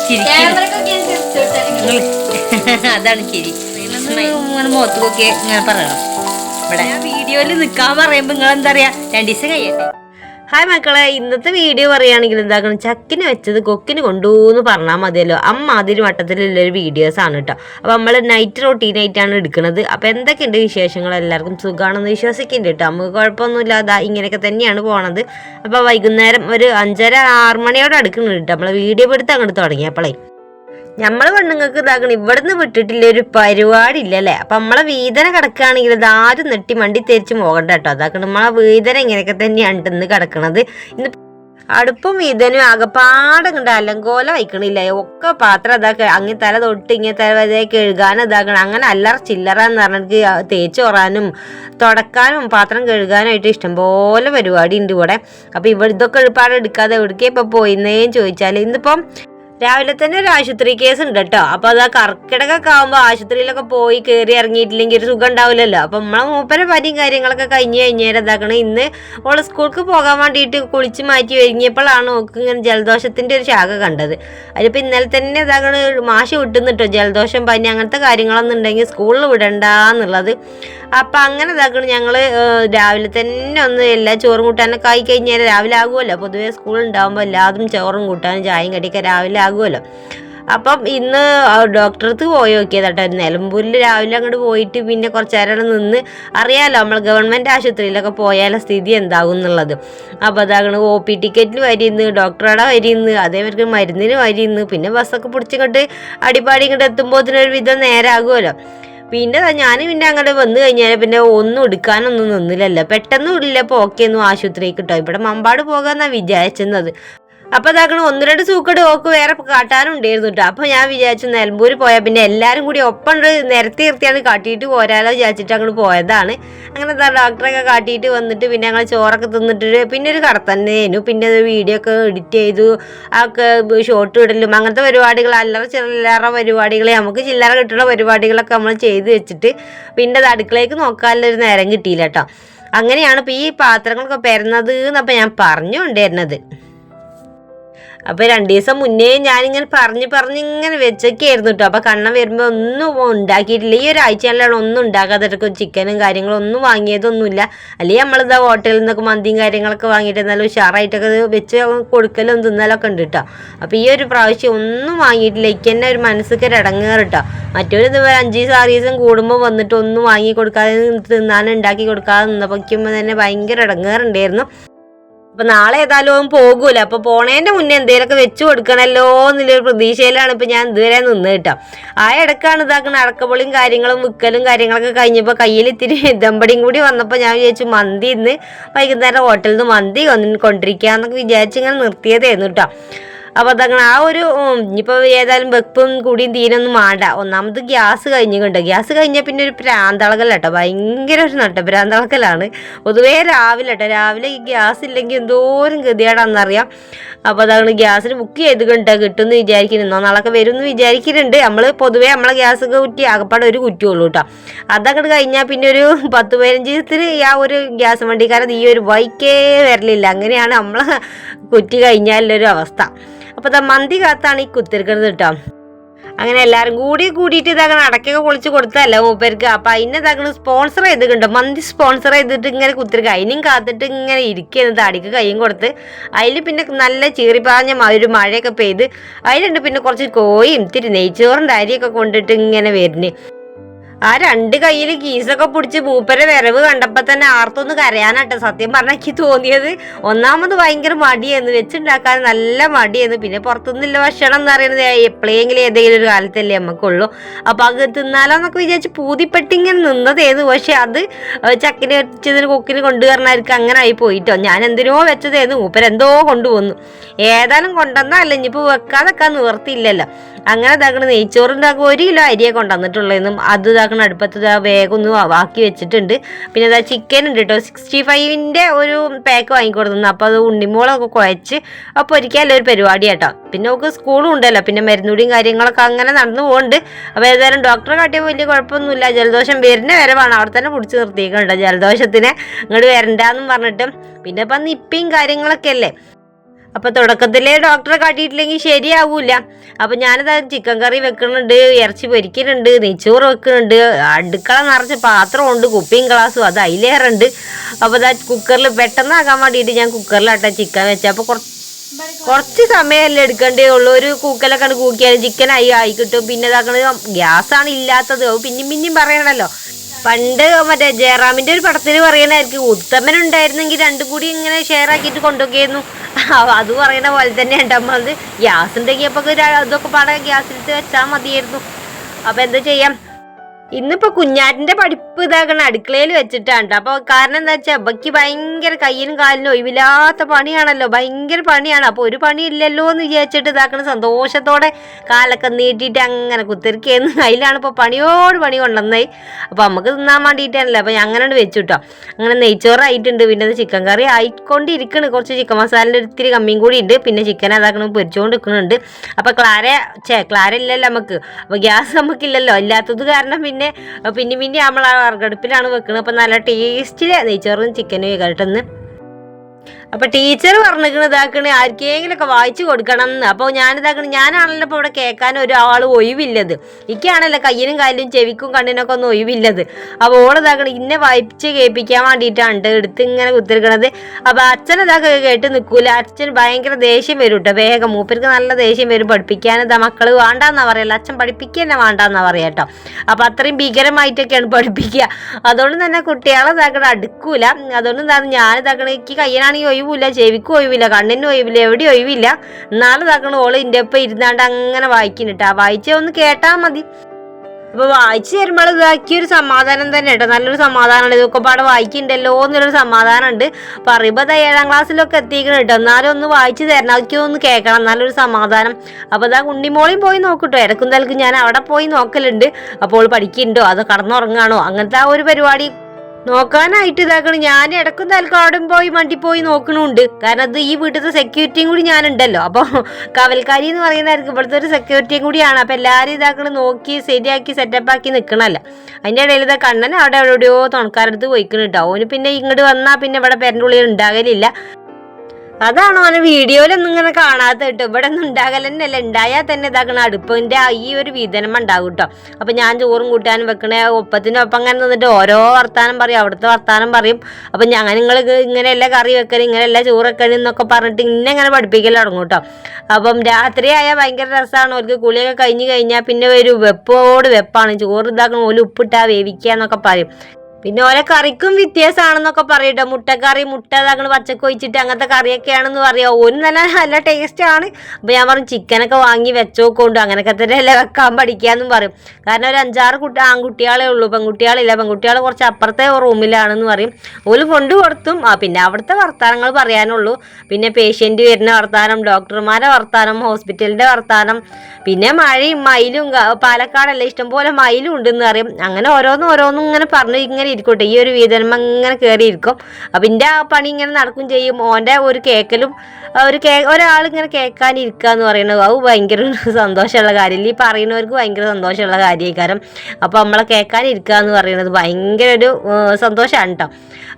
അതാണ് ചിരി. ഇങ്ങനെ മുഖത്തൊക്കെ ഇങ്ങനെ പറയണം. ഇവിടെ വീഡിയോയിൽ നിൽക്കാൻ പറയുമ്പോൾ നിങ്ങൾ എന്താ പറയാ? രണ്ടു ദിവസം കഴിയട്ടെ. ഹായ് മക്കളെ ഇന്നത്തെ വീഡിയോ പറയുകയാണെങ്കിൽ എന്താക്കണം? ചക്കിന് വെച്ചത് കൊക്കിന് കൊണ്ടുവന്ന് പറഞ്ഞാൽ മതിയല്ലോ. അമ്മാതിരി വട്ടത്തിലുള്ളൊരു വീഡിയോസ് ആണ് കേട്ടോ. അപ്പോൾ നമ്മൾ നൈറ്റ് റൊട്ടീനായിട്ടാണ് എടുക്കുന്നത്. അപ്പോൾ എന്തൊക്കെയുണ്ട് വിശേഷങ്ങൾ? എല്ലാവർക്കും സുഖമാണെന്ന് വിശ്വസിക്കുന്നുണ്ട് കേട്ടോ. നമുക്ക് കുഴപ്പമൊന്നുമില്ല. അതാ ഇങ്ങനെയൊക്കെ തന്നെയാണ് പോണത്. അപ്പോൾ വൈകുന്നേരം ഒരു അഞ്ചര ആറ് മണിയോടെ അടുക്കുന്നുണ്ട് കേട്ടോ. നമ്മൾ വീഡിയോ എടുത്ത് അങ്ങോട്ട് തുടങ്ങിയപ്പോളേ നമ്മൾ പെണ്ണുങ്ങൾക്ക് ഇതാക്കണം ഇവിടുന്ന് വിട്ടിട്ടില്ല ഒരു പരിപാടി ഇല്ലല്ലേ അപ്പൊ നമ്മളെ വീതന കിടക്കുകയാണെങ്കിൽ ഇത് ആരും നെട്ടി മണ്ടി തേച്ച് പോകണ്ട കേട്ടോ. അതാക്കണം നമ്മളെ വീതന ഇങ്ങനെയൊക്കെ തന്നെയാണ് ഇന്ന് കിടക്കണത്. ഇന്ന് അടുപ്പും വീതനും ആകെപ്പാടെ കണ്ട അലങ്കോല വയ്ക്കണില്ല? ഒക്കെ പാത്രം ഇതാക്ക. അങ്ങനെ തല തൊട്ട് ഇങ്ങനെ തല വരെ കഴുകാനും ഇതാക്കണം. അങ്ങനെ അല്ലറ ചില്ലറ എന്ന് പറഞ്ഞിട്ട് തേച്ച് കുറാനും തുടക്കാനും പാത്രം കഴുകാനായിട്ട് ഇഷ്ടംപോലെ പരിപാടി ഉണ്ട് ഇവിടെ. അപ്പൊ ഇവിടെ ഇതൊക്കെ ഒരുപാട് എടുക്കാതെ എവിടേക്കാ ഇപ്പൊ പോയിന്നേന്ന് ചോദിച്ചാൽ ഇന്നിപ്പം രാവിലെ തന്നെ ഒരു ആശുപത്രി കേസ് ഉണ്ട് കേട്ടോ. അപ്പൊ അത് ആ കർക്കിടകൊക്കെ ആവുമ്പോ ആശുപത്രിയിലൊക്കെ പോയി കയറി ഇറങ്ങിയിട്ടില്ലെങ്കിൽ ഒരു സുഖം ഉണ്ടാവില്ലല്ലോ. അപ്പൊ നമ്മളെ മൂപ്പരെ പനിയും കാര്യങ്ങളൊക്കെ കഴിഞ്ഞ് കഴിഞ്ഞേരം ഇതാക്കണം. ഇന്ന് ഓളെ സ്കൂൾക്ക് പോകാൻ വേണ്ടിയിട്ട് കുളിച്ച് മാറ്റി ഒരുങ്ങിയപ്പോഴാണ് ഓക്ക് ഇങ്ങനെ ജലദോഷത്തിന്റെ ഒരു ശാഖ കണ്ടത്. അതിപ്പോ ഇന്നലെ തന്നെ ഇതാക്കണ മാഷ് വിട്ടുന്നിട്ടോ ജലദോഷം പനി അങ്ങനത്തെ കാര്യങ്ങളൊന്നും ഉണ്ടെങ്കിൽ സ്കൂളിൽ വിടണ്ടെന്നുള്ളത് അപ്പൊ അങ്ങനെ ഇതാക്കണം. ഞങ്ങൾ രാവിലെ തന്നെ ഒന്ന് എല്ലാ ചോറും കൂട്ടാനൊക്കെ ആയി കഴിഞ്ഞാൽ രാവിലെ ആകുമല്ലോ. പൊതുവേ സ്കൂൾ ഉണ്ടാകുമ്പോൾ എല്ലാതും ചോറും കൂട്ടാനും ചായയും കടിയൊക്കെ രാവിലെ ആകുമല്ലോ അപ്പം ഇന്ന് അടുത്ത് പോയി നോക്കിയതാട്ടോ. നിലമ്പൂരിൽ രാവിലെ അങ്ങോട്ട് പോയിട്ട് പിന്നെ കുറച്ച് നേരം നിന്ന് അറിയാലോ നമ്മൾ ഗവൺമെന്റ് ആശുപത്രിയിലൊക്കെ പോയാലെ സ്ഥിതി എന്താകും എന്നുള്ളത്. അപ്പോൾ അതാണ് ഒ പി ടിക്കറ്റിന് വരിന്ന് ഡോക്ടറുടെ വരിന്ന് അതേമാതിരി മരുന്നിന് വരിന്ന് പിന്നെ ബസ്സൊക്കെ പിടിച്ചിങ്ങോട്ട് അടിപാടി ഇങ്ങോട്ട് എത്തുമ്പോൾ ഒരു വിധം നേരാകുമല്ലോ. പിന്നെ ഞാൻ പിന്നെ അങ്ങോട്ട് വന്നു കഴിഞ്ഞാൽ പിന്നെ ഒന്നും എടുക്കാനൊന്നും നിന്നില്ലല്ലോ. പെട്ടെന്ന് ഇല്ലപ്പോൾ ഓക്കെ ഒന്നും ആശുപത്രിക്ക് കിട്ടോ ഇവിടെ മമ്പാട് പോകാന്നാണ് വിചാരിച്ചിരുന്നത് അപ്പൊ അതാക്കണം ഒന്ന് രണ്ട് സൂക്കട് ഓക്ക് വേറെ കാട്ടാനും ഉണ്ടായിരുന്നു കേട്ടോ അപ്പൊ ഞാൻ വിചാരിച്ചു നിലമ്പൂര് പോയാൽ പിന്നെ എല്ലാരും കൂടി ഒപ്പം നിരത്തി നിർത്തിയാണ് കാട്ടിയിട്ട് പോരാലോ വിചാരിച്ചിട്ട് അങ്ങോട്ട് പോയതാണ്. അങ്ങനെ ഡോക്ടറൊക്കെ കാട്ടിയിട്ട് വന്നിട്ട് പിന്നെ ഞങ്ങൾ ചോറൊക്കെ തിന്നിട്ട് പിന്നെ ഒരു കടത്തന്നേനു പിന്നെ വീഡിയോ ഒക്കെ എഡിറ്റ് ചെയ്തു ഒക്കെ ഷോട്ട് ഇടലും അങ്ങനത്തെ പരിപാടികൾ അല്ലറ ചില്ലറ പരിപാടികൾ നമുക്ക് ചില്ലറ കിട്ടുന്ന പരിപാടികളൊക്കെ നമ്മൾ ചെയ്ത് വെച്ചിട്ട് പിന്നെ അത് അടുക്കളയ്ക്ക് നോക്കാനുള്ള ഒരു നേരം കിട്ടിയില്ല കേട്ടോ അങ്ങനെയാണ് ഇപ്പൊ ഈ പാത്രങ്ങളൊക്കെ പെരുന്നത് എന്നപ്പോൾ ഞാൻ പറഞ്ഞുകൊണ്ടിരുന്നത്. അപ്പൊ രണ്ടു ദിവസം മുന്നേ ഞാനിങ്ങനെ പറഞ്ഞ് പറഞ്ഞ് ഇങ്ങനെ വെച്ചൊക്കെയായിരുന്നു കേട്ടോ അപ്പൊ കണ്ണം വരുമ്പോ ഒന്നും ഉണ്ടാക്കിയിട്ടില്ല. ഈ ഒരാഴ്ചയിലാണ് ഒന്നും ഉണ്ടാക്കാതെ ചിക്കനും കാര്യങ്ങളും ഒന്നും വാങ്ങിയതൊന്നുമില്ല. അല്ലെങ്കിൽ നമ്മളിതാ ഹോട്ടലിൽ നിന്നൊക്കെ മന്തിയും കാര്യങ്ങളൊക്കെ വാങ്ങിയിട്ട് എന്നാലും ഉഷാറായിട്ടൊക്കെ വെച്ച് കൊടുക്കലും തിന്നലൊക്കെ ഉണ്ട് കേട്ടോ അപ്പൊ ഈ ഒരു പ്രാവശ്യം ഒന്നും വാങ്ങിയിട്ടില്ല. എനിക്ക് തന്നെ ഒരു മനസ്സിക്ക് ഒരു ഇടങ്ങേറ് കേട്ടോ മറ്റൊരു ഇതുപോലെ അഞ്ച് ദിവസം കൂടുമ്പോൾ വന്നിട്ട് ഒന്നും വാങ്ങി കൊടുക്കാതെ തിന്നാനും ഉണ്ടാക്കി കൊടുക്കാതെ നിന്നപ്പോൾ തന്നെ ഭയങ്കര ഇടങ്ങേറുണ്ടായിരുന്നു അപ്പൊ നാളെ ഏതായാലും പോകൂല. അപ്പൊ പോണേന്റെ മുന്നേ എന്തേലൊക്കെ വെച്ചു കൊടുക്കണല്ലോ എന്നുള്ളൊരു പ്രതീക്ഷയിലാണ് ഇപ്പൊ ഞാൻ ഇതുവരെ നിന്ന് കേട്ടോ. ആ ഇടക്കാണ് ഇതാക്കണ അടക്കപ്പൊളിയും കാര്യങ്ങളും വിക്കലും കാര്യങ്ങളൊക്കെ കഴിഞ്ഞപ്പോ കയ്യിൽ ഇത്തിരി ദമ്പടിയും കൂടി വന്നപ്പോ ഞാൻ വിചാരിച്ചു മന്തി ഇന്ന് വൈകുന്നേരം ഹോട്ടലിൽ നിന്ന് മന്തി വന്ന് കൊണ്ടിരിക്കാന്നൊക്കെ വിചാരിച്ച് നിർത്തിയതായിരുന്നു കേട്ടോ. അപ്പോൾ അതങ്ങനെ ആ ഒരു ഇനിയിപ്പോൾ ഏതായാലും വെപ്പും കൂടിയും തീരൊന്നും വേണ്ട ഒന്നാമത് ഗ്യാസ് കഴിഞ്ഞിട്ടുണ്ട്. ഗ്യാസ് കഴിഞ്ഞാൽ പിന്നെ ഒരു പ്രാന്തളകല്ല കേട്ടോ ഭയങ്കര ഒരു നട്ട പ്രാന്തളക്കലാണ് പൊതുവേ രാവിലെ കേട്ടോ രാവിലെ ഈ ഗ്യാസ് ഇല്ലെങ്കിൽ എന്തോരം ഗതിയാടാന്നറിയാം അപ്പോൾ അതാണ് ഗ്യാസിന് ബുക്ക് ചെയ്ത് കണ്ടോ കിട്ടുമെന്ന് വിചാരിക്കുന്നു ഇന്നോ നാളൊക്കെ വരും എന്ന് വിചാരിക്കുന്നുണ്ട് നമ്മൾ പൊതുവേ നമ്മളെ ഗ്യാസ് കുറ്റി ആകപ്പാടെ ഒരു കുറ്റിയുള്ളൂ കേട്ടോ അതങ്ങോട്ട് കഴിഞ്ഞാൽ പിന്നെ ഒരു പത്ത് പതിനഞ്ച് ദിവസത്തിന് ആ ഒരു ഗ്യാസ് വണ്ടിക്കാരൻ ഈ ഒരു വൈക്കേ വരലില്ല. അങ്ങനെയാണ് നമ്മളെ കുറ്റി കഴിഞ്ഞാലുള്ളൊരു അവസ്ഥ. അപ്പോൾ ഇതാ മന്തി കാത്താണ് ഈ കുത്തിരിക്കുന്നത് കേട്ടോ അങ്ങനെ എല്ലാവരും കൂടി കൂടിയിട്ട് ഇതാകണം അടക്കൊക്കെ പൊളിച്ച് കൊടുത്തല്ല മൂപ്പേർക്ക്. അപ്പം അതിനെ ഇതാകണം സ്പോൺസർ ചെയ്തിട്ടുണ്ടോ. മന്തി സ്പോൺസർ ചെയ്തിട്ട് ഇങ്ങനെ കുത്തിരിക്കുക അതിനും കാത്തിട്ട് ഇങ്ങനെ ഇരിക്കുന്നത് തടിക്ക് കൈയും കൊടുത്ത്. അതിൽ പിന്നെ നല്ല ചീറിപ്പാഞ്ഞ ഒരു മഴയൊക്കെ പെയ്ത്. അതിലുണ്ട് പിന്നെ കുറച്ച് കോയും ഇത്തിരി നെയ്ച്ചോറിന്റെ അരിയൊക്കെ കൊണ്ടിട്ട് ഇങ്ങനെ വരുന്നു ആ രണ്ട് കയ്യിൽ കീസൊക്കെ പിടിച്ച് മൂപ്പരെ വരവ് കണ്ടപ്പോൾ തന്നെ ആർത്തൊന്ന് കരയാനാട്ടെ. സത്യം പറഞ്ഞാൽ എനിക്ക് തോന്നിയത് ഒന്നാമത് ഭയങ്കര മടിയായിരുന്നു. വെച്ചുണ്ടാക്കാൻ നല്ല മടിയായിരുന്നു. പിന്നെ പുറത്തുനിന്നുള്ള ഭക്ഷണം എന്ന് പറയുന്നത് എപ്പോഴെങ്കിലും ഏതെങ്കിലും ഒരു കാലത്തല്ലേ നമുക്കുള്ളൂ അപ്പൊ അത് തിന്നാലോന്നൊക്കെ വിചാരിച്ച് പൂതിപ്പെട്ടിങ്ങനെ ഇങ്ങനെ നിന്നതായിരുന്നു പക്ഷെ അത് ചക്കിന് വെച്ചതിന് കൊക്കിന് കൊണ്ടുവരണമായിരിക്കും അങ്ങനെ ആയി പോയിട്ടോ. ഞാൻ എന്തിനോ വെച്ചതേന്ന്. മൂപ്പരെന്തോ കൊണ്ടുവന്നു. ഏതായാലും കൊണ്ടുവന്നല്ല ഇനിയിപ്പോൾ വെക്കാതൊക്കെ നിവർത്തിയില്ലല്ലോ. അങ്ങനെ ഇതാക്കണ നെയ്ച്ചോറുണ്ടാക്കുക ഒരു കിലോ അരിയെ കൊണ്ടുവന്നിട്ടുള്ളതെന്നും അത് ഇതാക്കണ അടുപ്പത്ത് വേഗം ഒന്ന് ആക്കി വെച്ചിട്ടുണ്ട്. പിന്നെ ഇതാ ചിക്കൻ ഉണ്ട് കേട്ടോ സിക്സ്റ്റി ഫൈവിന്റെ ഒരു പാക്ക് വാങ്ങിക്കൊടുത്തു അപ്പോൾ അത് ഉണ്ണിമോളൊക്കെ കുഴച്ച് അപ്പോൾ ഒരിക്കലും ഒരു പരിപാടി കേട്ടോ പിന്നെ നമുക്ക് സ്കൂളും ഉണ്ടല്ലോ. പിന്നെ മരുന്നുടിയും കാര്യങ്ങളൊക്കെ അങ്ങനെ നടന്നു പോകുന്നുണ്ട് അപ്പോൾ ഏതായാലും ഡോക്ടറെ കാട്ടിയ വലിയ കുഴപ്പമൊന്നുമില്ല. ജലദോഷം വരുന്ന വരവാണ്. അവിടെ തന്നെ പിടിച്ച് നിർത്തിയിട്ടുണ്ട് ജലദോഷത്തിന് ഇങ്ങോട്ട് വരണ്ടെന്നും പറഞ്ഞിട്ട്. പിന്നെ ഇപ്പം നിപ്പയും കാര്യങ്ങളൊക്കെ അല്ലേ? അപ്പൊ തുടക്കത്തിലേ ഡോക്ടറെ കാട്ടിയിട്ടില്ലെങ്കിൽ ശരിയാവൂല. അപ്പൊ ഞാനത് ചിക്കൻ കറി വെക്കുന്നുണ്ട് ഇറച്ചി പൊരിക്കുന്നുണ്ട് നെയ്ച്ചോറ് വെക്കുന്നുണ്ട് അടുക്കള നിറച്ച് പാത്രമുണ്ട് കുപ്പിയും ഗ്ലാസ്സും അത് അതിലേറുണ്ട്. അപ്പൊ ഇതാ കുക്കറിൽ പെട്ടെന്നാക്കാൻ വേണ്ടിയിട്ട് ഞാൻ കുക്കറിലാട്ടെ ചിക്കൻ വെച്ചത് അപ്പൊ കുറച്ച് കുറച്ച് സമയമല്ലേ എടുക്കേണ്ടേ ഉള്ളൂ. ഒരു കൂക്കലൊക്കെ കൂക്കിയാൽ ചിക്കൻ ആയി ആയി കിട്ടും. പിന്നെ ഇതാക്കണത് ഗ്യാസാണ് ഇല്ലാത്തത്. പിന്നെയും പിന്നെയും പറയണല്ലോ. പണ്ട് മറ്റേ ജയറാമിന്റെ ഒരു പടത്തിൽ പറയണായിരിക്കും ഉത്തമൻ ഉണ്ടായിരുന്നെങ്കിൽ രണ്ടും കൂടി ഇങ്ങനെ ഷെയർ ആക്കിയിട്ട് കൊണ്ടുപോയിരുന്നു അത് പറയണ പോലെ തന്നെ ഉണ്ടാകുമ്പോൾ ഗ്യാസ് ഉണ്ടെങ്കിൽ അപ്പൊ ഇതൊക്കെ പാടെ ഗ്യാസിലിട്ട് വെച്ചാൽ മതിയായിരുന്നു. അപ്പൊ എന്താ ചെയ്യാം? ഇന്നിപ്പോ കുഞ്ഞാറ്റിന്റെ പഠിപ്പ് ഇതാക്കണ അടുക്കളയിൽ വെച്ചിട്ടാണ് ട്ടോ. അപ്പൊ കാരണം എന്താ വെച്ചാൽ അബ്ബയ്ക്ക് ഭയങ്കര കയ്യിനും കാലിനും ഒഴിവില്ലാത്ത പണിയാണല്ലോ. ഭയങ്കര പണിയാണ്. അപ്പൊ ഒരു പണി ഇല്ലല്ലോ എന്ന് വിചാരിച്ചിട്ട് ഇതാക്കണ സന്തോഷത്തോടെ കാലൊക്കെ നീട്ടിയിട്ട് അങ്ങനെ കുത്തിരിക്കുന്നു. അതിലാണ് ഇപ്പൊ പണിയോട് പണി കൊണ്ടുവന്നത്. അപ്പൊ നമുക്ക് തിന്നാൻ വേണ്ടിയിട്ടാണല്ലോ. അപ്പൊ ഞാൻ അങ്ങനെ വെച്ചുട്ടോ. അങ്ങനെ നെയ്ച്ചോറായിട്ടുണ്ട്. പിന്നെ അത് ചിക്കൻ കറി ആയിക്കൊണ്ടിരിക്കണ്. കുറച്ച് ചിക്കൻ മസാലന്റെ ഒത്തിരി കമ്മിയും കൂടി ഉണ്ട്. പിന്നെ ചിക്കൻ അതാക്കണം പൊരിച്ചുകൊണ്ട് നിൽക്കുന്നുണ്ട് അപ്പൊ ക്ലാര ചേ ക്ലാര ഇല്ലല്ലോ നമുക്ക്. അപ്പൊ ഗ്യാസ് നമുക്കില്ലല്ലോ. ഇല്ലാത്തത് കാരണം പിന്നെ പിന്നെ പിന്നെ നമ്മൾ ആ വറുകടുപ്പിലാണ് വെക്കുന്നത് അപ്പോൾ നല്ല ടേസ്റ്റിൽ നെയ്ച്ചോറും ചിക്കനും കേട്ടെന്ന് അപ്പൊ ടീച്ചർ പറഞ്ഞിരിക്കണ ആർക്കെങ്കിലും ഒക്കെ വായിച്ചു കൊടുക്കണം എന്ന്. അപ്പോൾ ഞാനിതാക്കണ ഞാനാണല്ലോ ഇപ്പോൾ ഇവിടെ കേൾക്കാൻ ഒരാൾ ഒഴിവില്ലത്. ഇക്കാണല്ലോ കയ്യിനും കാലിലും ചെവിക്കും കണ്ണിനൊക്കെ ഒന്നും ഒഴിവില്ലത്. അപ്പോൾ ഓളിതാക്കണ് ഇന്നെ വായിച്ച് കേൾപ്പിക്കാൻ വേണ്ടിയിട്ടാണ് ട്ടോ എടുത്ത് ഇങ്ങനെ കുത്തിരിക്കണത്. അപ്പോൾ അച്ഛൻ ഇതാക്കെ കേട്ട് നിൽക്കൂല അച്ഛൻ ഭയങ്കര ദേഷ്യം വരും കേട്ടോ വേഗം. മൂപ്പർക്ക് നല്ല ദേഷ്യം വരും. പഠിപ്പിക്കാൻ ഇതാ മക്കൾ വേണ്ടാന്നാ പറയല്ല അച്ഛൻ പഠിപ്പിക്കുക തന്നെ വേണ്ടാന്നാ പറയാ കേട്ടോ അപ്പോൾ അത്രയും ഭീകരമായിട്ടൊക്കെയാണ് പഠിപ്പിക്കുക. അതുകൊണ്ട് തന്നെ കുട്ടികളെ ഇതാക്കണ അടുക്കൂല. അതുകൊണ്ട് എന്താണ് ഞാൻ ഇതാക്കണ എനിക്ക് കയ്യനാണെങ്കിൽ ഒഴിവില്ല ചെവിക്കും ഒഴിവില്ല കണ്ണിനും ഒഴിവില്ല എവിടെ ഒഴിവില്ല. എന്നാലും ഇതാക്കണ ഓൾ ഇന്റെ ഒപ്പം ഇരുന്നാണ്ട് അങ്ങനെ വായിക്കുന്നുട്ടാ വായിച്ച ഒന്ന് കേട്ടാൽ മതി. അപ്പൊ വായിച്ചു തരുമ്പോൾ ഇതാക്കിയ ഒരു സമാധാനം തന്നെ കേട്ടോ നല്ലൊരു സമാധാനമാണ് ഇതൊക്കെ പാടെ വായിക്കണ്ടല്ലോ എന്നുള്ളൊരു സമാധാനം ഉണ്ട് പറയുമ്പോൾ അത് ഏഴാം ക്ലാസ്സിലൊക്കെ എത്തിക്കണം കേട്ടോ എന്നാലും ഒന്ന് വായിച്ചു തരണം. അതൊക്കെ ഒന്ന് കേൾക്കണം നല്ലൊരു സമാധാനം. അപ്പോൾ ഇതാ കുണ്ടിമോളിയും പോയി നോക്കട്ടോ. ഇടക്കും തലക്കും ഞാൻ അവിടെ പോയി നോക്കലുണ്ട്. അപ്പോൾ പഠിക്കുന്നുണ്ടോ അതോ കടന്നുറങ്ങാണോ? അങ്ങനത്തെ ആ ഒരു പരിപാടി നോക്കാനായിട്ട് ഇതാക്കണം. ഞാൻ ഇടക്കും തൽക്കാടും പോയി വണ്ടി പോയി നോക്കണുണ്ട്. കാരണം അത് ഈ വീട്ടിലത്തെ സെക്യൂരിറ്റിയും കൂടി ഞാനുണ്ടല്ലോ. അപ്പോൾ കവൽക്കാരി എന്ന് പറയുന്നതായിരിക്കും ഇവിടുത്തെ ഒരു സെക്യൂരിറ്റിയും കൂടിയാണ്. അപ്പോൾ എല്ലാവരും ഇതാക്കണം നോക്കി ശരിയാക്കി സെറ്റപ്പ് ആക്കി നിക്കണല്ല അതിന്റെ ഇടയിൽ ഇതാ കണ്ണൻ അവിടെ എവിടെയോ തുണക്കാരടുത്ത് പോയിക്കണിട്ടോ ഓന് പിന്നെ ഇങ്ങോട്ട് വന്നാ പിന്നെ ഇവിടെ പേരന്റെ ഉണ്ടാകലില്ല. അതാണ് അവന് വീഡിയോയിലൊന്നും ഇങ്ങനെ കാണാത്ത കേട്ടോ. ഇവിടെ ഒന്നും ഉണ്ടാകൽ തന്നെയല്ല ഉണ്ടായാൽ തന്നെ ഇതാക്കണ അടുപ്പിന്റെ ഈ ഒരു വീതനം ഉണ്ടാകും കേട്ടോ. അപ്പൊ ഞാൻ ചോറും കൂട്ടാനും വെക്കണേ ഒപ്പത്തിന്റെ ഒപ്പം അങ്ങനെ നിന്നിട്ട് ഓരോ വർത്താനം പറയും അവിടുത്തെ വർത്താനം പറയും. അപ്പൊ ഞാൻ നിങ്ങൾ ഇങ്ങനെയല്ല കറി വെക്കൽ ഇങ്ങനെയല്ല ചോറ് വെക്കൽ എന്നൊക്കെ പറഞ്ഞിട്ട് ഇന്നെ ഇങ്ങനെ പഠിപ്പിക്കൽ തുടങ്ങും കേട്ടോ. അപ്പം രാത്രി ആയാൽ ഭയങ്കര രസമാണ് അവർക്ക് കുളിയൊക്കെ കഴിഞ്ഞ് കഴിഞ്ഞാൽ പിന്നെ ഒരു വെപ്പോട് വെപ്പാണ്. ചോറ് ഇതാക്കണം ഓൽ ഉപ്പിട്ടാ വേവിക്കുക എന്നൊക്കെ പറയും. പിന്നെ ഓരോ കറിക്കും വ്യത്യാസമാണെന്നൊക്കെ പറയട്ടോ. മുട്ടക്കറി മുട്ട താങ്കൾ പച്ചക്ക് ഒഴിച്ചിട്ട് അങ്ങനത്തെ കറിയൊക്കെയാണെന്ന് പറയാം. ഒരു നല്ല നല്ല ടേസ്റ്റ് ആണ്. അപ്പോൾ ഞാൻ പറഞ്ഞു ചിക്കനൊക്കെ വാങ്ങി വെച്ചോക്കൊണ്ട് അങ്ങനെയൊക്കെ തന്നെ അല്ലേ വെക്കാൻ പഠിക്കാന്നും പറയും. കാരണം ഒരു അഞ്ചാറ് കുട്ടി ആൺകുട്ടികളെ ഉള്ളൂ പെൺകുട്ടികളില്ല. പെൺകുട്ടികൾ കുറച്ച് അപ്പുറത്തെ റൂമിലാണെന്ന് പറയും. ഓൽ കൊണ്ടു കൊടുത്തും. ആ പിന്നെ അവിടുത്തെ വർത്തമാനങ്ങൾ പറയാനുള്ളൂ. പിന്നെ പേഷ്യന്റ് വരുന്ന വർത്തമാനം ഡോക്ടർമാരെ വർത്തമാനം ഹോസ്പിറ്റലിന്റെ വർത്തമാനം പിന്നെ മഴയും മയിലും പാലക്കാടല്ല ഇഷ്ടംപോലെ മയിലും ഉണ്ടെന്ന് പറയും. അങ്ങനെ ഓരോന്നും ഓരോന്നും ഇങ്ങനെ പറഞ്ഞു ഇങ്ങനെ ഇരിക്കട്ടെ. ഈ ഒരു വീതന്മ ഇങ്ങനെ കയറിയിരിക്കും അപ്പം ആ പണി ഇങ്ങനെ നടക്കും ചെയ്യും. ഓന്റെ ഒരു കേക്കലും ഒരു കേ ഒരാൾ ഇങ്ങനെ കേൾക്കാനിരിക്കുക എന്ന് പറയുന്നത് അത് ഭയങ്കര സന്തോഷമുള്ള കാര്യമില്ല ഈ പറയുന്നവർക്ക് ഭയങ്കര സന്തോഷമുള്ള കാര്യമായി കാരണം. അപ്പോൾ നമ്മളെ കേൾക്കാനിരിക്കുക എന്ന് പറയുന്നത് ഭയങ്കര ഒരു സന്തോഷമാണ് കേട്ടോ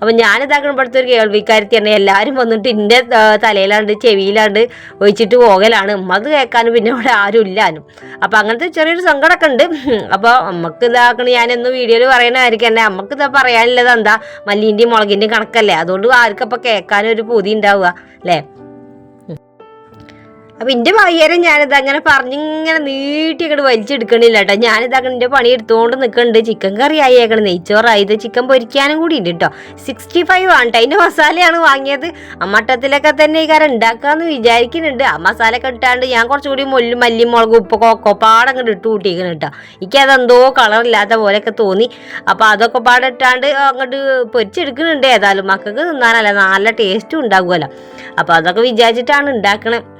അപ്പം ഞാനിതാക്കുമ്പോഴത്തെ ഒരു കേൾവിക്കാരത്തിയാണ് എല്ലാവരും വന്നിട്ട് എന്റെ തലയിലാണ്ട് ചെവിയിലാണ്ട് ഒഴിച്ചിട്ട് പോകലാണ്. അത് കേൾക്കാനും പിന്നെ അവിടെ ആരും ഇല്ലാനും. അപ്പം അങ്ങനത്തെ ചെറിയൊരു സങ്കടമൊക്കെ ഉണ്ട്. അപ്പോൾ നമുക്ക് ഇതാക്കണ ഞാനെന്ന് വീഡിയോയിൽ പറയണമായിരിക്കും എന്നെ നമുക്ക് ഇതാ പറയാനുള്ളത് എന്താ? മല്ലീന്റെയും മുളകിന്റെയും കണക്കല്ലേ. അതുകൊണ്ട് ആർക്കപ്പോൾ കേൾക്കാനും ഒരു പൂതി ഉണ്ടാവുക അല്ലേ? അപ്പൊ എന്റെ വയ്യരം ഞാനിത് അങ്ങനെ പറഞ്ഞിങ്ങനെ നീട്ടി അങ്ങോട്ട് വലിച്ചെടുക്കണില്ല കേട്ടോ ഞാനിത് അങ്ങനെ എന്റെ പണി എടുത്തുകൊണ്ട് നിൽക്കുന്നുണ്ട് ചിക്കൻ കറി ആയേക്കണം. നെയ്ച്ചോറായി. ഇത് ചിക്കൻ പൊരിക്കാനും കൂടി ഉണ്ട് കേട്ടോ സിക്സ്റ്റി ഫൈവ് ആണ്. അതിന്റെ മസാലയാണ് വാങ്ങിയത്. ആ മട്ടത്തിലൊക്കെ തന്നെ ഈ കാരം ഉണ്ടാക്കാന്ന് വിചാരിക്കുന്നുണ്ട് ആ മസാല ഒക്കെ ഇട്ടാണ്ട് ഞാൻ കുറച്ചുകൂടി മുല്ലും മല്ലി മുളകും ഉപ്പ് കൊക്കോപ്പാടങ്ങോട്ട് ഇട്ട് കൂട്ടിയിരിക്കണം കേട്ടോ എനിക്ക് അതെന്തോ കളറില്ലാത്ത പോലെയൊക്കെ തോന്നി. അപ്പൊ അതൊക്കെ പാടെ ഇട്ടാണ്ട് അങ്ങോട്ട് പൊരിച്ചെടുക്കുന്നുണ്ട് ഏതായാലും മക്കൾക്ക് തിന്നാനല്ല. നല്ല ടേസ്റ്റും ഉണ്ടാകുമല്ലോ അപ്പൊ അതൊക്കെ വിചാരിച്ചിട്ടാണ് ഉണ്ടാക്കണത്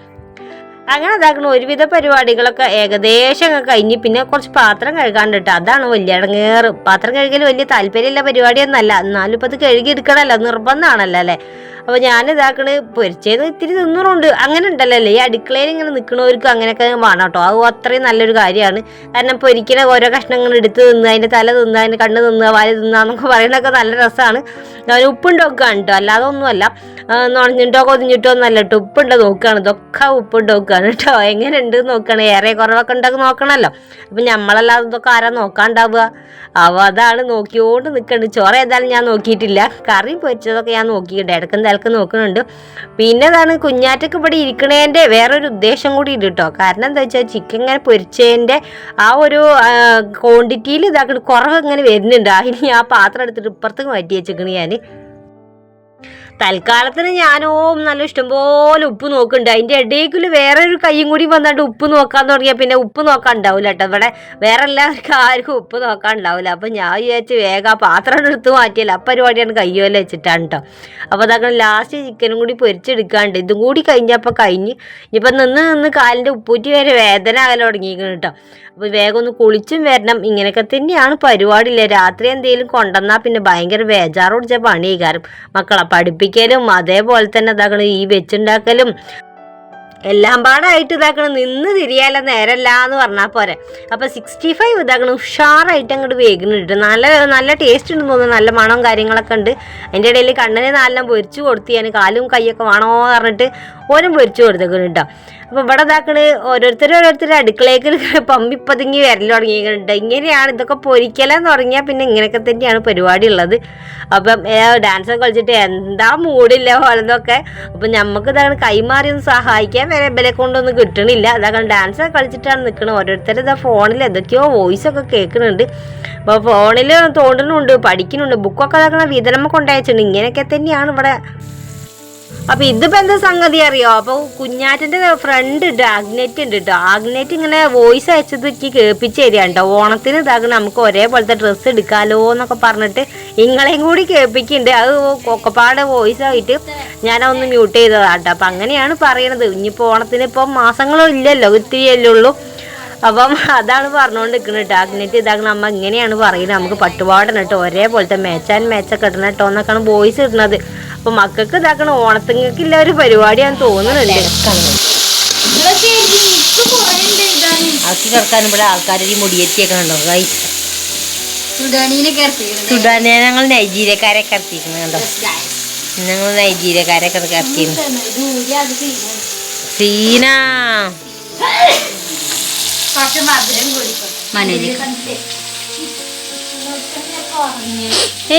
അങ്ങനെ ഇതാക്കണ ഒരുവിധ പരിപാടികളൊക്കെ ഏകദേശം കഴിഞ്ഞ് പിന്നെ കുറച്ച് പാത്രം കഴുകാണ്ടിട്ട് അതാണ് വലിയ ഇടങ്ങേറ്. പാത്രം കഴുകൽ വലിയ താല്പര്യമില്ല പരിപാടിയൊന്നല്ല. എന്നാലും ഇപ്പം അത് കഴുകി എടുക്കണമല്ലോ നിർബന്ധമാണല്ലോ അല്ലേ? അപ്പോൾ ഞാൻ പൊരിച്ചേന്ന് ഇത്തിരി തിന്നറുണ്ട് അങ്ങനെ ഉണ്ടല്ലോ ഈ അടുക്കളയിൽ ഇങ്ങനെ നിൽക്കണവർക്കും അങ്ങനെയൊക്കെ വേണം കേട്ടോ. അത് അത്രയും നല്ലൊരു കാര്യമാണ്. കാരണം പൊരിക്കണ ഓരോ കഷ്ണങ്ങൾ എടുത്ത് തിന്ന് അതിന്റെ തല തിന്ന് അതിന്റെ കണ്ണ് തിന്നുക വാൽ തിന്നുക എന്നൊക്കെ പറയുന്നതൊക്കെ നല്ല രസമാണ്. ഞാൻ ഉപ്പുണ്ടോക്കാണ് കേട്ടോ. അല്ലാതെ ഒന്നുമല്ല നുണഞ്ഞിട്ടോ കൊതിഞ്ഞിട്ടോ ഒന്നല്ല കേട്ടോ. ഉപ്പുണ്ടോ നോക്കുകയാണ് ഇതൊക്കെ ഉപ്പുണ്ടോ നോക്കുകയാണ് കേട്ടോ. എങ്ങനെ ഉണ്ട് നോക്കുകയാണ് ഏറെ കുറവൊക്കെ ഉണ്ടൊക്കെ നോക്കണമല്ലോ. അപ്പം നമ്മളല്ലാതെ ഇതൊക്കെ ആരാ നോക്കാണ്ടാവുക? അപ്പൊ അതാണ് നോക്കിയോണ്ട് നിൽക്കുന്നുണ്ട് ചോറ ഏതായാലും ഞാൻ നോക്കിയിട്ടില്ല. കറി പൊരിച്ചതൊക്കെ ഞാൻ നോക്കിയിട്ടുണ്ട്. ഇടക്കും തലക്ക് നോക്കുന്നുണ്ട്. പിന്നെ അതാണ് കുഞ്ഞാറ്റക്ക് ഇവിടെ ഇരിക്കണേന്റെ വേറൊരു ഉദ്ദേശം കൂടി ഉണ്ട് കേട്ടോ കാരണം എന്താ വെച്ചാൽ ചിക്കൻ ഇങ്ങനെ പൊരിച്ചതിന്റെ ആ ഒരു ക്വാണ്ടിറ്റിയിൽ ഇതാക്കണ കുറവ് ഇങ്ങനെ വരുന്നുണ്ട്. അതിന് ആ പാത്രം എടുത്തിട്ട് ഇപ്പുറത്തേക്ക് മാറ്റി വെച്ചേക്കണ് ഞാൻ തൽക്കാലത്തിന് ഞാനോ നല്ല ഇഷ്ടംപോലെ ഉപ്പ് നോക്കുന്നുണ്ട്. അതിന്റെ ഇടയ്ക്കുള്ള വേറെ ഒരു കൈയും കൂടി വന്നിട്ട് ഉപ്പ് നോക്കാൻ തുടങ്ങിയാൽ പിന്നെ ഉപ്പ് നോക്കാൻ ഉണ്ടാവില്ല കേട്ടോ. ഇവിടെ വേറെ എല്ലാവർക്കും ആർക്കും ഉപ്പ് നോക്കാൻ ഉണ്ടാവില്ല. അപ്പം ഞാൻ വിചാരിച്ച് വേഗം ആ പാത്രം എടുത്ത് മാറ്റിയല്ല. ആ പരിപാടിയാണ് കയ്യോല വെച്ചിട്ടാണ് കേട്ടോ അപ്പോൾ അതൊക്കെ ലാസ്റ്റ് ചിക്കനും കൂടി പൊരിച്ചെടുക്കാണ്ട്. ഇതും കൂടി കഴിഞ്ഞപ്പോൾ കഴിഞ്ഞ് ഇനിയിപ്പോൾ നിന്ന് നിന്ന് കാലിന്റെ ഉപ്പൂറ്റി വരെ വേദന ആകല തുടങ്ങിയിരിക്കണം കേട്ടോ അപ്പോൾ വേഗം ഒന്ന് കുളിച്ചും വരണം. ഇങ്ങനെയൊക്കെ തന്നെയാണ് പരിപാടിയില്ല. രാത്രി എന്തെങ്കിലും കൊണ്ടുവന്നാൽ പിന്നെ ഭയങ്കര ബേജാറോടിച്ച പണി കാരണം മക്കളെ പഠിപ്പിക്കലും അതേപോലെ തന്നെ ഇതാക്കണം ഈ വെച്ചുണ്ടാക്കലും എല്ലാം പാടായിട്ട് ഇതാക്കണം നിന്ന് തിരിയാല നേരല്ല എന്ന് പറഞ്ഞാൽ പോരെ. അപ്പോൾ സിക്സ്റ്റി ഫൈവ് ഇതാക്കണം ഉഷാറായിട്ട് അങ്ങോട്ട് വേഗുന്നുണ്ട് നല്ല നല്ല ടേസ്റ്റ് ഉണ്ടെന്ന് തോന്നുന്നു. നല്ല മണവും കാര്യങ്ങളൊക്കെ ഉണ്ട്. അതിന്റെ ഇടയിൽ കണ്ണിനെ നാലെല്ലാം പൊരിച്ചു കൊടുത്ത് ഞാൻ കാലും കൈയൊക്കെ വേണോ പറഞ്ഞിട്ട് ഓനും പൊരിച്ചു കൊടുത്തേക്കുന്നു കേട്ടോ അപ്പോൾ ഇവിടെ ഇതാക്കണ് ഓരോരുത്തർ ഓരോരുത്തർ അടുക്കളയ്ക്ക് പമ്പി പതുങ്ങി വരൽ തുടങ്ങിയിട്ടുണ്ട് ഇങ്ങനെയാണ് ഇതൊക്കെ പൊരിക്കലെന്ന് തുടങ്ങിയാൽ പിന്നെ ഇങ്ങനെയൊക്കെ തന്നെയാണ് പരിപാടി ഉള്ളത്. അപ്പം ഡാൻസൊക്കെ കളിച്ചിട്ട് എന്താ മൂടില്ല പോലെന്നൊക്കെ അപ്പം നമുക്ക് ഇതാണ് കൈമാറി ഒന്ന് സഹായിക്കാൻ വരെ ഇവരെ കൊണ്ടൊന്നും കിട്ടണില്ല. അതാക്കണം ഡാൻസൊക്കെ കളിച്ചിട്ടാണ് നിൽക്കുന്നത് ഓരോരുത്തർ ഇതാ ഫോണിൽ എന്തൊക്കെയോ വോയിസ് ഒക്കെ കേൾക്കുന്നുണ്ട് അപ്പോൾ ഫോണിൽ തോണ്ടുന്നുണ്ട് പഠിക്കുന്നുണ്ട് ബുക്കൊക്കെ ഇതാക്കണ വിതരണമൊക്കെ കൊണ്ടയച്ചിട്ടുണ്ട്. ഇങ്ങനെയൊക്കെ തന്നെയാണ് ഇവിടെ അപ്പൊ ഇതിപ്പോ എന്താ സംഗതി അറിയോ? അപ്പൊ കുഞ്ഞാറ്റന്റെ ഫ്രണ്ട് ഡാഗ്നെറ്റ് ഉണ്ട് കേട്ടോ ഇങ്ങനെ വോയിസ് അയച്ചത് എനിക്ക് കേൾപ്പിച്ച് തരികയാണ് കേട്ടോ ഓണത്തിന് ഇതാക്കണം നമുക്ക് ഒരേപോലത്തെ ഡ്രസ്സ് എടുക്കാലോ എന്നൊക്കെ പറഞ്ഞിട്ട് ഇങ്ങളെയും കൂടി കേൾപ്പിക്കുന്നുണ്ട് അത് കൊക്കപ്പാട് വോയിസ് ആയിട്ട് ഞാനതൊന്ന് മ്യൂട്ട് ചെയ്തതാട്ടോ അപ്പൊ അങ്ങനെയാണ് പറയണത്. ഇനിയിപ്പോ ഓണത്തിന് ഇപ്പൊ മാസങ്ങളോ ഇല്ലല്ലോ ഇത്തിരിയല്ലേ ഉള്ളൂ. അപ്പം അതാണ് പറഞ്ഞുകൊണ്ട് നിൽക്കുന്നത് കേട്ടോ അഗ്നറ്റ് ഇതാക്കണം അമ്മ ഇങ്ങനെയാണ് പറയുന്നത്. നമുക്ക് പട്ടുപാടണം കേട്ടോ ഒരേപോലത്തെ മേച്ചാൻ മേച്ചൊക്കെ ഇടണം കേട്ടോ എന്നൊക്കെയാണ് വോയിസ് ഇടുന്നത്. അപ്പൊ മക്കൾക്ക് ഇതാക്കണം ഓണത്തിങ്ങൾക്കില്ല ഒരു പരിപാടിയാന്ന് തോന്നുന്നുണ്ട്. ആക്കി കിടക്കാൻ ഇവിടെ ആൾക്കാർ ഈ മുടിയെത്തിയൊക്കെ ഉണ്ടോ കൈ. സുഡാനെ ഞങ്ങൾ നൈജീരിയക്കാരെ കണ്ടോ? ഞങ്ങൾ നൈജീരിയക്കാരെ കറത്തിയിരുന്നു സീന.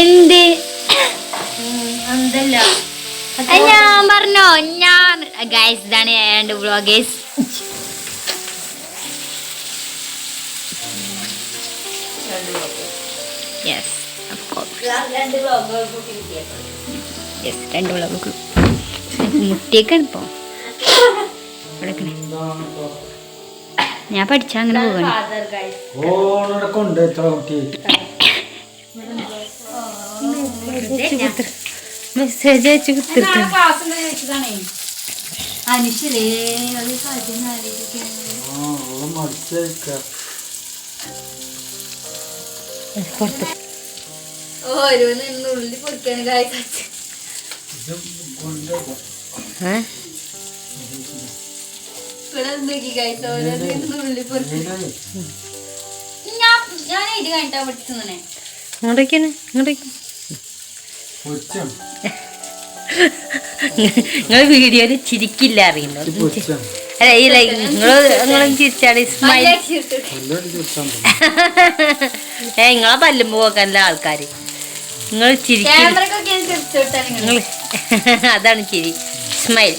എന്ത്? ഞാൻ പറഞ്ഞോ ഞാൻ ഗൈസ് ഇതാണ് രണ്ട് വ്ളോഗേഴ്സ് യെസ് യെസ് രണ്ട് വ്ളോഗ് മുട്ടിയൊക്കെയാണ് ഇപ്പോ ഇവിടെ ഞാൻ പഠിച്ച അങ്ങനെ പോകണം കുട്ടി മെസ്സേജ് അയച്ചു പുറത്ത് ഇത് ഉള്ളി ഇങ്ങോട്ടേക്കാണ് ഇങ്ങോട്ടേക്ക്. നിങ്ങൾ വീഡിയോയിൽ ചിരിക്കില്ല അറിയുന്നു ഇത് പൊച്ചാണ് അല്ല ഈ ലൈക്ക് നിങ്ങൾ നിങ്ങളും ചിരിച്ചാണ് ഇസ്മായിൽ ഏ നിങ്ങളെ പല്ലും പോക്കാനല്ല ആൾക്കാര്. നിങ്ങൾ ചിരിക്കും അതാണ് ചിരി. സ്മൈൽ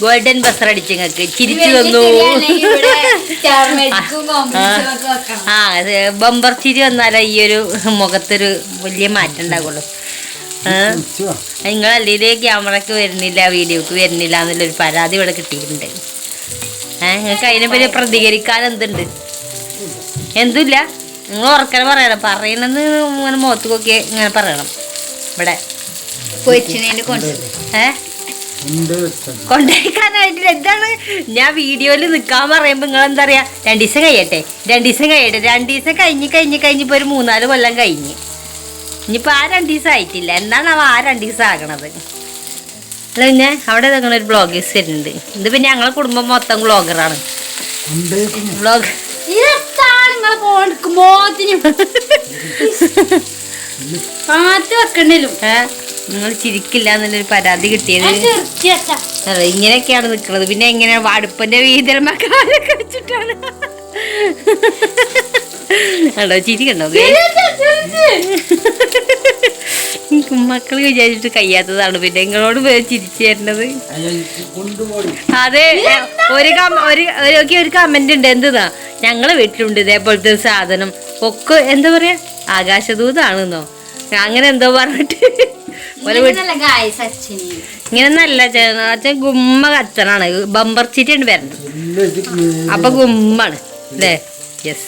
ഗോൾഡൻ ബസർ അടിച്ച് നിങ്ങൾക്ക് ചിരിച്ചു വന്നു. ആ ബമ്പർ ചിരി വന്നാലേ ഈ ഒരു മുഖത്തൊരു വലിയ മാറ്റം ഉണ്ടാകുള്ളൂ നിങ്ങളല്ലേ ക്യാമറക്ക് വരുന്നില്ല വീഡിയോക്ക് വരുന്നില്ല എന്നുള്ളൊരു പരാതി ഇവിടെ കിട്ടിയിട്ടുണ്ട്. ഏഹ് നിങ്ങൾക്ക് അതിനെ പറ്റി പ്രതികരിക്കാൻ എന്തുണ്ട്? എന്തില്ല? നിങ്ങൾ ഉറക്കനെ പറയണം. പറയണെന്ന് ഇങ്ങനെ മുഖത്ത് നോക്കി ഇങ്ങനെ പറയണം. ഇവിടെ. കൊണ്ടുപോയിക്കാനായിട്ടില്ല എന്താണ്? ഞാൻ വീഡിയോയിൽ നിൽക്കാൻ പറയുമ്പോൾ നിങ്ങൾ എന്താ പറയാ? രണ്ടു ദിവസം കഴിയട്ടെ. രണ്ടു ദിവസം കഴിയട്ടെ. രണ്ടു ദിവസം കഴിഞ്ഞ് കഴിഞ്ഞ് കഴിഞ്ഞിപ്പോൾ ഒരു മൂന്നാൽ കൊല്ലം കഴിഞ്ഞ്. ഇനിയിപ്പോൾ ആ രണ്ട് ദിവസം ആയിട്ടില്ല. എന്നാണ് അവ ആ രണ്ട് ദിവസം ആകണത്. അല്ല പിന്നെ അവിടെ ഞങ്ങൾ ഒരു ബ്ലോഗേഴ്സ് വരുന്നുണ്ട്. ഇത് പിന്നെ ഞങ്ങളെ കുടുംബം മൊത്തം ബ്ലോഗറാണ് ബ്ലോഗ് നിങ്ങൾ ചിരിക്കില്ല എന്നുള്ളൊരു പരാതി കിട്ടിയത്. അതെ ഇങ്ങനെയൊക്കെയാണ് നിൽക്കുന്നത് പിന്നെ എങ്ങനെ അടുപ്പന്റെ വീതരമൊക്കെ ചിരിക്കണ്ടോ വെച്ചിട്ടാണ് കണ്ടോ? ചിരി കണ്ടോ മക്കൾ വിചാരിച്ചിട്ട് കഴിയാത്തതാണ് പിന്നെ നിങ്ങളോട് ചിരിച്ചു തരുന്നത് അതെ ഒരു ഒരു ഒരു ഒക്കെ ഒരു കമന്റ് ഉണ്ട്. എന്തെന്നാ? ഞങ്ങളെ വീട്ടിലുണ്ട് ഇതേപോലത്തെ ഒരു സാധനം. ഒക്കെ എന്താ പറയാ? ആകാശദൂതാണെന്നോ. അങ്ങനെ എന്തോ പറഞ്ഞിട്ട്. ഇങ്ങനെ നല്ല അച്ഛൻ. ഗുമ്മ കച്ചനാണ് ബമ്പർ ചിറ്റിയുണ്ട് വരണം എല്ലാം ഇത് അപ്പൊ ഗുമ്മാണ്. അല്ലേ യെസ്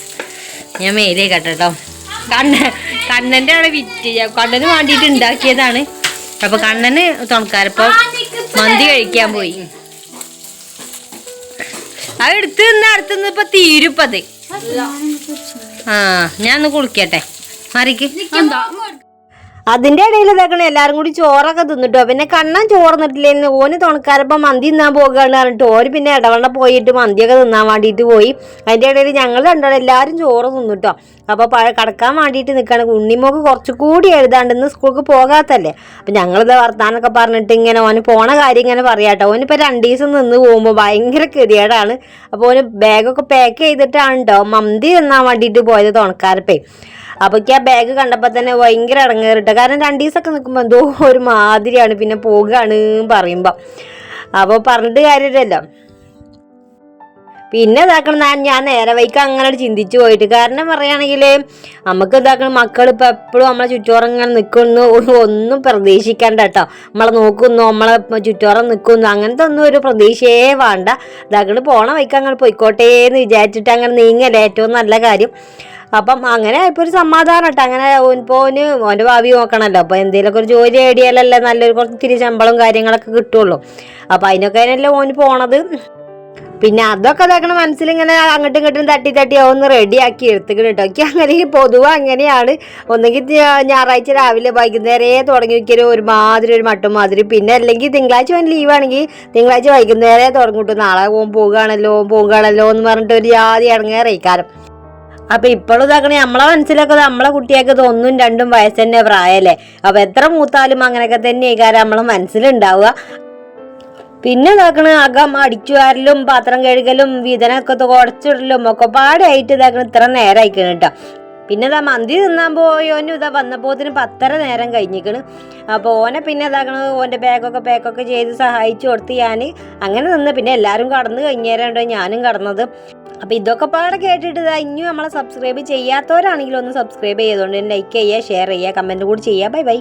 ഞാൻ മേലേ കേട്ടോ കണ്ണ കണ്ണന്റെ അവിടെ വിറ്റ് കണ്ണന് വേണ്ടിയിട്ട് ഉണ്ടാക്കിയതാണ്. അപ്പൊ കണ്ണന് തുണക്കാരപ്പം മന്തി കഴിക്കാൻ പോയി. അത് എടുത്ത് നിന്ന് അടുത്ത് നിന്ന് ഇപ്പൊ തീരുപ്പത് ആ ഞാൻ ഒന്ന് കുളിക്കട്ടെ. മാറിക്ക്. അതിന്റെ ഇടയിൽ ഇതാക്കണ എല്ലാരും കൂടി ചോറൊക്കെ തിന്നിട്ടോ. പിന്നെ കണ്ണൻ ചോറ് നിട്ടില്ലെന്ന് ഓന് തുണക്കാരപ്പം മന്തി തിന്നാൻ പോകുകയാണ് പറഞ്ഞിട്ട് ഓര് പിന്നെ ഇടവണ്ണ പോയിട്ട് മന്തിയൊക്കെ തിന്നാൻ വേണ്ടിയിട്ട് പോയി. അതിന്റെ ഇടയിൽ ഞങ്ങൾ രണ്ടാളും എല്ലാവരും ചോറ് തിന്നിട്ടോ. അപ്പൊ പഴ കടക്കാൻ വേണ്ടിയിട്ട് നിൽക്കാണ് ഉണ്ണിമോക്ക് കുറച്ചുകൂടി എഴുതാണ്ട് ഇന്ന് സ്കൂൾക്ക് പോകാത്തല്ലേ? അപ്പൊ ഞങ്ങളിത് വർത്താനൊക്കെ പറഞ്ഞിട്ട് ഇങ്ങനെ ഓന് പോണ കാര്യം ഇങ്ങനെ പറയാട്ടോ ഓനിപ്പോ രണ്ടു ദിവസം നിന്ന് പോകുമ്പോൾ ഭയങ്കര ഗതികേടാണ്. അപ്പോൾ ഓന് ബാഗൊക്കെ പാക്ക് ചെയ്തിട്ടാണ് കേട്ടോ മന്തി തിന്നാൻ വേണ്ടിയിട്ട് പോയത് തുണക്കാരപ്പേ. അപ്പൊ ആ ബാഗ് കണ്ടപ്പോ തന്നെ ഭയങ്കര ഇടങ്ങേറിട്ട കാരണം രണ്ടു ദിവസമൊക്കെ നിൽക്കുമ്പോ എന്തോ ഒരു മാതിരിയാണ്. പിന്നെ പോകുകയാണ് പറയുമ്പോ. അപ്പോൾ പറഞ്ഞിട്ട് കാര്യമില്ലല്ലോ പിന്നെ ഇതാക്കണം ഞാൻ ഞാൻ നേരെ വൈക്ക് അങ്ങനെ ചിന്തിച്ചു പോയിട്ട്. കാരണം പറയുകയാണെങ്കിൽ നമുക്ക് ഇതാക്കണം മക്കൾ ഇപ്പം എപ്പോഴും നമ്മളെ ചുറ്റോറം ഇങ്ങനെ നിൽക്കുന്നു ഒന്നും പ്രതീക്ഷിക്കണ്ട കേട്ടോ. നമ്മളെ നോക്കുന്നു നമ്മളെ ചുറ്റോറം നിൽക്കുന്നു അങ്ങനത്തെ ഒന്നും ഒരു പ്രതീക്ഷയേ വേണ്ട. ഇതാക്കണം പോണ വൈക്ക് അങ്ങനെ പോയിക്കോട്ടെ എന്ന് വിചാരിച്ചിട്ട് അങ്ങനെ നീങ്ങല്ലേ. ഏറ്റവും നല്ല കാര്യം. അപ്പം അങ്ങനെ ഇപ്പോൾ ഒരു സമാധാനം കേട്ടോ. അങ്ങനെ ഇപ്പോൾ ഓന് ഓന്റെ ഭാവി നോക്കണമല്ലോ അപ്പോൾ എന്തെങ്കിലുമൊക്കെ ഒരു ജോലി നേടിയാലല്ലേ നല്ലൊരു കുറച്ച് തിരി ശമ്പളം കാര്യങ്ങളൊക്കെ കിട്ടുള്ളൂ. അപ്പോൾ അതിനൊക്കെ അതിനല്ലേ ഓന് പോണത്. പിന്നെ അതൊക്കെ ഇതാക്കണ മനസ്സിലിങ്ങനെ അങ്ങോട്ടും ഇങ്ങോട്ടും തട്ടി തട്ടി ഒന്ന് റെഡിയാക്കി എടുത്തുക്കണം കേട്ടോ എനിക്ക് അങ്ങനെ പൊതുവെ അങ്ങനെയാണ്. ഒന്നെങ്കിൽ ഞായറാഴ്ച രാവിലെ വൈകുന്നേരേ തുടങ്ങി വെക്കൽ ഒരുമാതിരി ഒരു മട്ടും മാതിരി പിന്നെ അല്ലെങ്കിൽ തിങ്കളാഴ്ച അവൻ ലീവാണെങ്കിൽ തിങ്കളാഴ്ച വൈകുന്നേരേ തുടങ്ങിട്ടു. നാളെ പോകും പോകുകയാണല്ലോ പോകുകയാണല്ലോ എന്ന് പറഞ്ഞിട്ട് ഒരു ജാതി ഇറങ്ങേറയിക്കാരം അപ്പൊ ഇപ്പോഴും ഇതാക്കണേ നമ്മളെ മനസ്സിലൊക്കെ നമ്മളെ കുട്ടിയൊക്കെ ഒന്നും രണ്ടും വയസ്സ് തന്നെ പ്രായമല്ലേ അപ്പൊ എത്ര മൂത്താലും അങ്ങനെയൊക്കെ തന്നെ കാര്യം നമ്മളെ മനസ്സിലുണ്ടാവുക. പിന്നെ ഇതാക്കണ അകം അടിച്ചു വാരലും പാത്രം കഴുകലും വിതനൊക്കെ കുടച്ചിടലും ഒക്കെ പാടായിട്ട് ഇതാക്കണ ഇത്ര നേരം അയക്കണം കേട്ടോ പിന്നെ ഇതാ മന്തി തിന്നാൻ പോയോനും ഇതാ വന്നപ്പോത്തിന് പത്തര നേരം കഴിഞ്ഞിക്കണ്. അപ്പോൾ ഓനെ പിന്നെ ഇതാക്കണ ഓന്റെ ബാഗൊക്കെ പാക്കൊക്കെ ചെയ്ത് സഹായിച്ചു കൊടുത്ത് ഞാൻ അങ്ങനെ നിന്ന് പിന്നെ എല്ലാവരും കടന്നു കഴിഞ്ഞേരണ്ടോ ഞാനും കടന്നത്. അപ്പോൾ ഇതൊക്കെ പാടെ കേട്ടിട്ട് ഇതാ ഇനിയും നമ്മളെ സബ്സ്ക്രൈബ് ചെയ്യാത്തവരാണെങ്കിലും ഒന്ന് സബ്സ്ക്രൈബ് ചെയ്തുകൊണ്ട് ലൈക്ക് ചെയ്യുക ഷെയർ ചെയ്യുക കമന്റ് കൂടി ചെയ്യുക ബൈ ബൈ